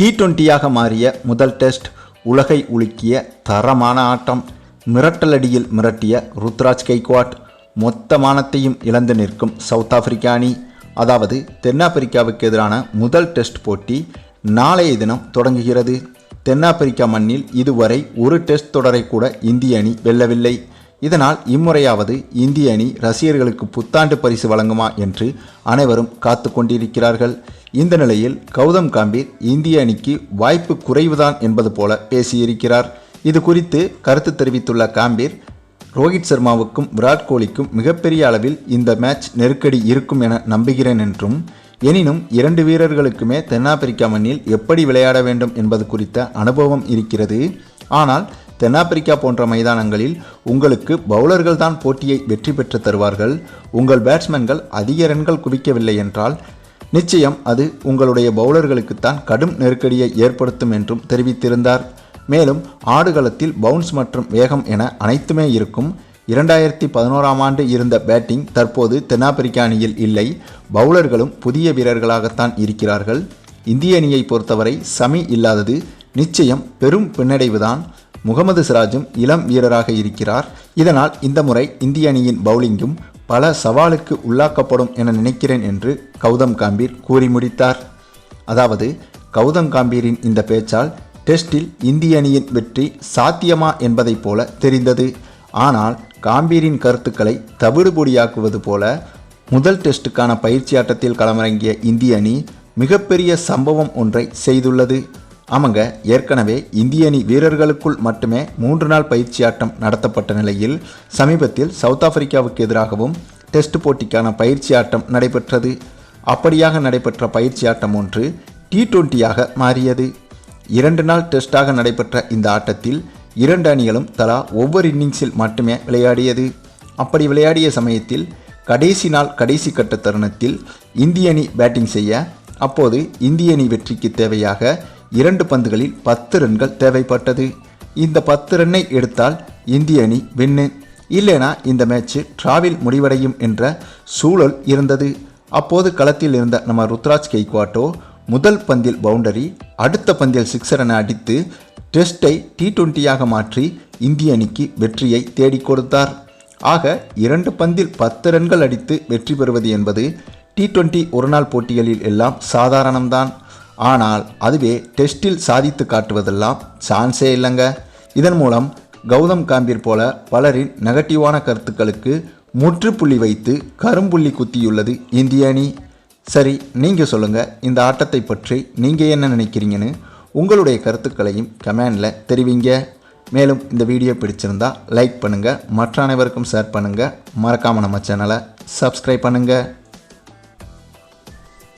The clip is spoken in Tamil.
டி டுவெண்ட்டியாக மாறிய முதல் டெஸ்ட் உலகை உலுக்கிய தரமான ஆட்டம். மிரட்டலடியில் மிரட்டிய ருத்ராஜ் கைக்வாட் மொத்த மானத்தையும் இழந்து நிற்கும் சவுத் ஆப்பிரிக்க அணி. அதாவது தென்னாப்பிரிக்காவுக்கு எதிரான முதல் டெஸ்ட் போட்டி நாளைய தினம் தொடங்குகிறது. தென்னாப்பிரிக்கா மண்ணில் இதுவரை ஒரு டெஸ்ட் தொடரை கூட இந்திய அணி வெல்லவில்லை. இதனால் இம்முறையாவது இந்திய அணி ரசிகர்களுக்கு புத்தாண்டு பரிசு வழங்குமா என்று அனைவரும் காத்து கொண்டிருக்கிறார்கள். இந்த நிலையில் கௌதம் காம்பீர் இந்திய அணிக்கு வாய்ப்பு குறைவுதான் என்பது போல பேசியிருக்கிறார். இது குறித்து கருத்து தெரிவித்துள்ள காம்பீர் ரோஹித் சர்மாவுக்கும் விராட் கோலிக்கும் மிகப்பெரிய அளவில் இந்த மேட்ச் நெருக்கடி இருக்கும் என நம்புகிறேன் என்றும் எனினும் இரண்டு வீரர்களுக்குமே தென்னாப்பிரிக்கா மண்ணில் எப்படி விளையாட வேண்டும் என்பது குறித்த அனுபவம் இருக்கிறது. ஆனால் தென்னாப்பிரிக்கா போன்ற மைதானங்களில் உங்களுக்கு பவுலர்கள் தான் போட்டியை வெற்றி பெற்று தருவார்கள். உங்கள் பேட்ஸ்மேன்கள் அதிக ரன்கள் குவிக்கவில்லை என்றால் நிச்சயம் அது உங்களுடைய பவுலர்களுக்குத்தான் கடும் நெருக்கடியை ஏற்படுத்தும் என்றும் தெரிவித்திருந்தார். மேலும் ஆடுகளத்தில் பவுன்ஸ் மற்றும் வேகம் என அனைத்துமே இருக்கும். இரண்டாயிரத்தி பதினோராம் ஆண்டு இருந்த பேட்டிங் தற்போது தென்னாப்பிரிக்க அணியில் இல்லை. பவுலர்களும் புதிய வீரர்களாகத்தான் இருக்கிறார்கள். இந்திய அணியை பொறுத்தவரை சமி இல்லாதது. நிச்சயம் பெரும் பின்னடைவுதான். முகமது சிராஜும் இளம் வீரராக இருக்கிறார். இதனால் இந்த முறை இந்திய அணியின் பவுலிங்கும் பல சவாலுக்கு உள்ளாக்கப்படும் என நினைக்கிறேன் என்று கௌதம் காம்பீர் கூறி முடித்தார். அதாவது கௌதம் காம்பீரின் இந்த பேச்சால் டெஸ்டில் இந்திய அணியின் வெற்றி சாத்தியமா என்பதைப் போல தெரிந்தது. ஆனால் காம்பீரின் கருத்துக்களை தவிடுபொடியாக்குவது போல முதல் டெஸ்டுக்கான பயிற்சி ஆட்டத்தில் களமிறங்கிய இந்திய அணி மிகப்பெரிய சம்பவம் ஒன்றை செய்துள்ளது. ஆமாங்க ஏற்கனவே இந்திய அணி வீரர்களுக்குள் மட்டுமே மூன்று நாள் பயிற்சி ஆட்டம் நடத்தப்பட்ட நிலையில் சமீபத்தில் சவுத் ஆப்பிரிக்காவுக்கு எதிராகவும் டெஸ்ட் போட்டிக்கான பயிற்சி ஆட்டம் நடைபெற்றது. அப்படியாக நடைபெற்ற பயிற்சி ஆட்டம் ஒன்று டி டுவெண்ட்டியாக மாறியது. இரண்டு நாள் டெஸ்டாக நடைபெற்ற இந்த ஆட்டத்தில் இரண்டு அணிகளும் தலா ஒவ்வொரு இன்னிங்ஸில் மட்டுமே விளையாடியது. அப்படி விளையாடிய சமயத்தில் கடைசி நாள் கடைசி கட்ட தருணத்தில் இந்திய அணி பேட்டிங் செய்ய அப்போது இந்திய அணி வெற்றிக்கு தேவையாக இரண்டு பந்துகளில் பத்து ரன்கள் தேவைப்பட்டது. இந்த பத்து ரன்னை எடுத்தால் இந்திய அணி வென்னு. இல்லைனா இந்த மேட்ச் டிராவில் முடிவடையும் என்ற சூழல் இருந்தது. அப்போது களத்தில் இருந்த நம்ம ருத்ராஜ் கெய்க்வாட்டோ முதல் பந்தில் பவுண்டரி அடுத்த பந்தில் சிக்ஸர் என அடித்து டெஸ்டை டி டுவெண்ட்டியாக மாற்றி இந்திய அணிக்கு வெற்றியை தேடிக் கொடுத்தார். ஆக இரண்டு பந்தில் பத்து ரன்கள் அடித்து வெற்றி பெறுவது என்பது டி டுவெண்ட்டி ஒருநாள் போட்டிகளில் எல்லாம் சாதாரணம்தான். ஆனால் அதுவே டெஸ்டில் சாதித்து காட்டுவதெல்லாம் சான்ஸே இல்லைங்க. இதன் மூலம் கௌதம் காம்பீர் போல பலரின் நெகட்டிவான கருத்துக்களுக்கு முற்றுப்புள்ளி வைத்து கரும்புள்ளி குத்தியுள்ளது இந்திய அணி. சரி நீங்கள் சொல்லுங்கள் இந்த ஆட்டத்தை பற்றி நீங்கள் என்ன நினைக்கிறீங்கன்னு உங்களுடைய கருத்துக்களையும் கமெண்டில் தெரிவிங்க. மேலும் இந்த வீடியோ பிடிச்சிருந்தா லைக் பண்ணுங்கள் மற்ற அனைவருக்கும் ஷேர் பண்ணுங்கள் மறக்காமல் நம்ம சேனலை சப்ஸ்கிரைப் பண்ணுங்கள்